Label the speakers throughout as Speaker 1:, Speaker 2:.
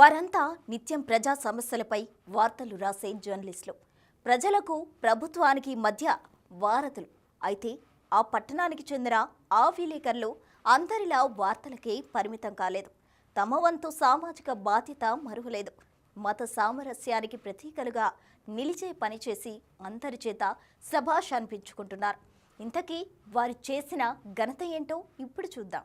Speaker 1: వారంతా నిత్యం ప్రజా సమస్యలపై వార్తలు రాసే జర్నలిస్టులు. ప్రజలకు ప్రభుత్వానికి మధ్య వారతులు. అయితే ఆ పట్టణానికి చెందిన ఆ విలేకరులు అందరిలా వార్తలకే పరిమితం కాలేదు. తమ వంతు సామాజిక బాధ్యత మరువలేదు. మత సామరస్యానికి ప్రతీకలుగా నిలిచే పనిచేసి అందరి చేత శభాష్ అనిపించుకుంటున్నారు. ఇంతకీ వారు చేసిన ఘనత ఏంటో ఇప్పుడు చూద్దాం.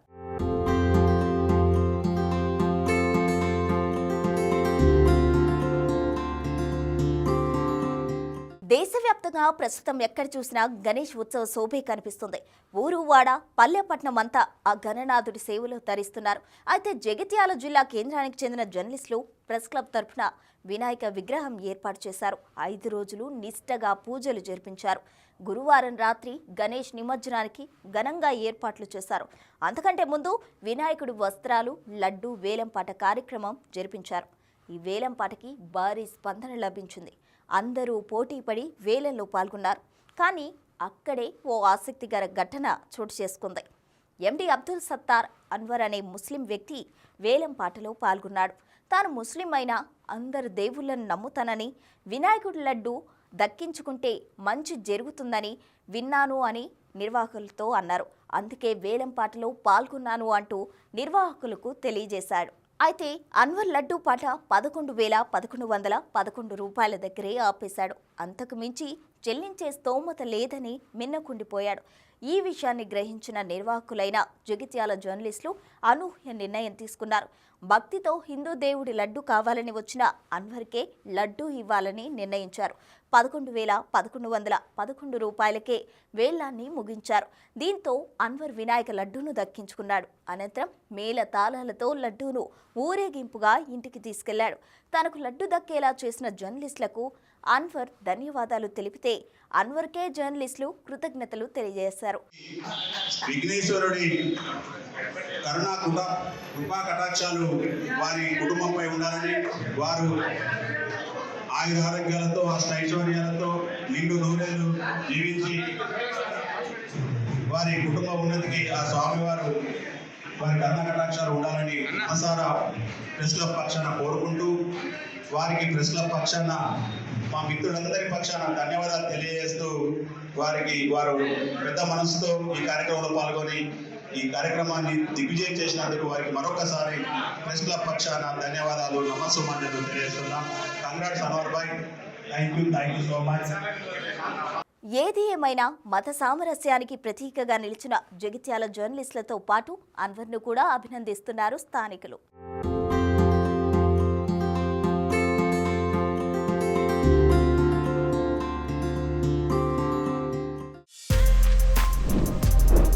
Speaker 1: దేశవ్యాప్తంగా ప్రస్తుతం ఎక్కడ చూసినా గణేష్ ఉత్సవ శోభే కనిపిస్తుంది. ఊరు వాడ పల్లెపట్నం అంతా ఆ గణనాథుడి సేవలు తరిస్తున్నారు. అయితే జగిత్యాల జిల్లా కేంద్రానికి చెందిన జర్నలిస్టులు ప్రెస్ క్లబ్ తరఫున వినాయక విగ్రహం ఏర్పాటు చేశారు. ఐదు రోజులు నిష్టగా పూజలు జరిపించారు. గురువారం రాత్రి గణేష్ నిమజ్జనానికి ఘనంగా ఏర్పాట్లు చేశారు. అంతకంటే ముందు వినాయకుడి వస్త్రాలు లడ్డు వేలంపాట కార్యక్రమం జరిపించారు. ఈ వేలంపాటకి భారీ స్పందన లభించింది. అందరూ పోటీపడి వేలంలో పాల్గొన్నారు. కానీ అక్కడే ఓ ఆసక్తికర ఘటన చోటు చేసుకుంది. ఎండి అబ్దుల్ సత్తార్ అన్వర్ అనే ముస్లిం వ్యక్తి వేలం పాటలో పాల్గొన్నాడు. తాను ముస్లిం అయినా అందరు దేవుళ్ళను నమ్ముతానని వినాయకుడి లడ్డు దక్కించుకుంటే మంచి జరుగుతుందని విన్నాను అని నిర్వాహకులతో అన్నారు. అందుకే వేలం పాటలో పాల్గొన్నాను అంటూ నిర్వాహకులకు తెలియజేశాడు. అయితే అన్వర్ లడ్డూ పాట పదకొండు వేల పదకొండు వందల పదకొండు రూపాయల దగ్గరే ఆపేశాడు. అంతకు మించి చెల్లించే స్తోమత లేదని మిన్నకుండిపోయాడు. ఈ విషయాన్ని గ్రహించిన నిర్వాహకులైన జగిత్యాల జర్నలిస్టులు అనూహ్య నిర్ణయం తీసుకున్నారు. భక్తితో హిందూ దేవుడి లడ్డు కావాలని వచ్చిన అన్వర్కే లడ్డు ఇవ్వాలని నిర్ణయించారు. పదకొండు వేల పదకొండు వందల పదకొండు రూపాయలకే వేళ్ళాన్ని ముగించారు. దీంతో అన్వర్ వినాయక లడ్డూను దక్కించుకున్నాడు. అనంతరం మేళ తాళాలతో లడ్డూను ఊరేగింపుగా ఇంటికి తీసుకెళ్ళాడు. తనకు లడ్డు దక్కేలా చేసిన జర్నలిస్టులకు అన్వర్ ధన్యవాదాలు తెలిపితే అన్వర్కే జర్నలిస్టులు కృతజ్ఞతలు తెలియజేశారు.
Speaker 2: విఘ్నేశ్వరుడి కరుణా కృప కృపా కటాక్షాలు వారి కుటుంబంపై ఉండాలని వారు ఆయురారోగ్యాలతో అష్టైశ్వర్యాలతో నిండు నూరేళ్ళు జీవించి వారి కుటుంబ ఉన్నతికి ఆ స్వామివారు వారి కరుణా కటాక్షాలు ఉండాలని మనసారా ప్రెస్ క్లబ్ పక్షాన కోరుకుంటూ వారికి ప్రెస్ క్లబ్ పక్షాన మా మిత్రులందరి పక్షాన ధన్యవాదాలు తెలియజేస్తూ వారికి వారు పెద్ద మనసుతో ఈ కార్యక్రమంలో పాల్గొని ఈ కార్యక్రమాన్ని దిగ్విజయం చేసినందుకు వారికి మరొకసారి ప్రెస్ క్లబ్ పక్షాన ధన్యవాదాలు. నమస్సుమాన్యతలు తెలియజేస్తున్నాం. Congrats Anwar Bhai thank you thank you so much
Speaker 1: ఏది ఏమైనా మత సామరస్యానికి ప్రతీకగా నిలిచిన జగిత్యాల జర్నలిస్టులతో పాటు అన్వర్ను కూడా అభినందిస్తున్నారు స్థానికులు.